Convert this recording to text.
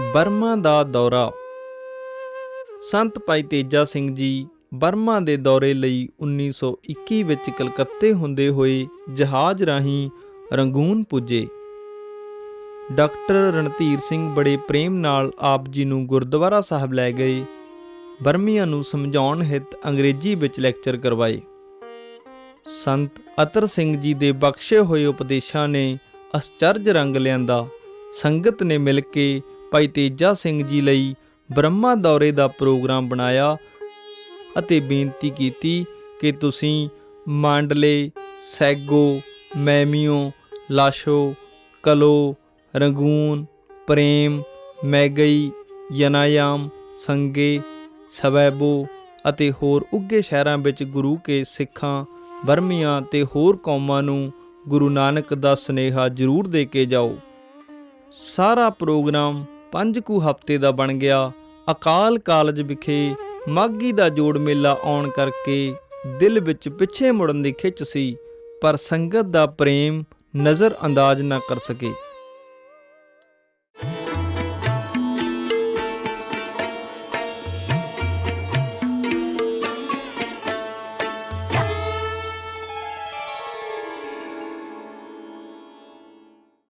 Burma ਦਾ ਦੌਰਾ। ਸੰਤ ਭਾਈ Teja Singh ji Burma ਦੇ ਦੌਰੇ ਲਈ 1921 ਵਿੱਚ ਕਲਕੱਤੇ ਹੁੰਦੇ ਹੋਏ ਜਹਾਜ਼ ਰਾਹੀਂ ਰੰਗੂਨ ਪੁੱਜੇ। ਡਾਕਟਰ ਰਣਧੀਰ ਸਿੰਘ ਬੜੇ ਪ੍ਰੇਮ ਨਾਲ ਆਪ ਜੀ ਨੂੰ ਗੁਰਦੁਆਰਾ ਸਾਹਿਬ ਲੈ ਗਏ। ਬਰਮੀਆਂ ਨੂੰ ਸਮਝਾਉਣ ਹਿਤ ਅੰਗਰੇਜ਼ੀ ਵਿੱਚ ਲੈਕਚਰ ਕਰਵਾਏ। ਸੰਤ ਅਤਰ ਸਿੰਘ ਜੀ ਦੇ ਬਖਸ਼ੇ ਹੋਏ ਉਪਦੇਸ਼ਾਂ ਨੇ ਅਸਚਰਜ ਰੰਗ ਲਿਆਂਦਾ। ਸੰਗਤ ਨੇ ਮਿਲ ਕੇ ਭਾਈ ਤੇਜਾ ਸਿੰਘ ਜੀ ਲਈ ਬ੍ਰਹਮਾ ਦੌਰੇ ਦਾ ਪ੍ਰੋਗਰਾਮ ਬਣਾਇਆ ਅਤੇ ਬੇਨਤੀ ਕੀਤੀ ਕਿ ਤੁਸੀਂ ਮਾਂਡਲੇ, ਸੈਗੋ, ਮੈਮੀਓ, ਲਾਸ਼ੋ, ਕਲੋ, ਰੰਗੂਨ, ਪ੍ਰੇਮ, ਮੈਗਈ, ਯਨਾਯਾਮ, ਸੰਗੇ, ਸਵੈਬੋ ਅਤੇ ਹੋਰ ਉੱਗੇ ਸ਼ਹਿਰਾਂ ਵਿੱਚ ਗੁਰੂ ਕੇ ਸਿੱਖਾਂ ਬਰਮੀਆਂ ਤੇ ਹੋਰ ਕੌਮਾਂ ਨੂੰ ਗੁਰੂ ਨਾਨਕ ਦਾ ਸੁਨੇਹਾ ਜ਼ਰੂਰ ਦੇ ਕੇ ਜਾਓ। ਸਾਰਾ ਪ੍ਰੋਗਰਾਮ ਪੰਜ ਕੁ ਹਫ਼ਤੇ ਦਾ ਬਣ ਗਿਆ। ਅਕਾਲ ਕਾਲਜ ਵਿਖੇ ਮਾਗੀ ਦਾ ਜੋੜ ਮੇਲਾ ਆਉਣ ਕਰਕੇ ਦਿਲ ਵਿੱਚ ਪਿੱਛੇ ਮੁੜਨ ਦੀ ਖਿੱਚ ਸੀ, ਪਰ ਸੰਗਤ ਦਾ ਪ੍ਰੇਮ ਨਜ਼ਰ ਅੰਦਾਜ਼ ਨਾ ਕਰ ਸਕੇ।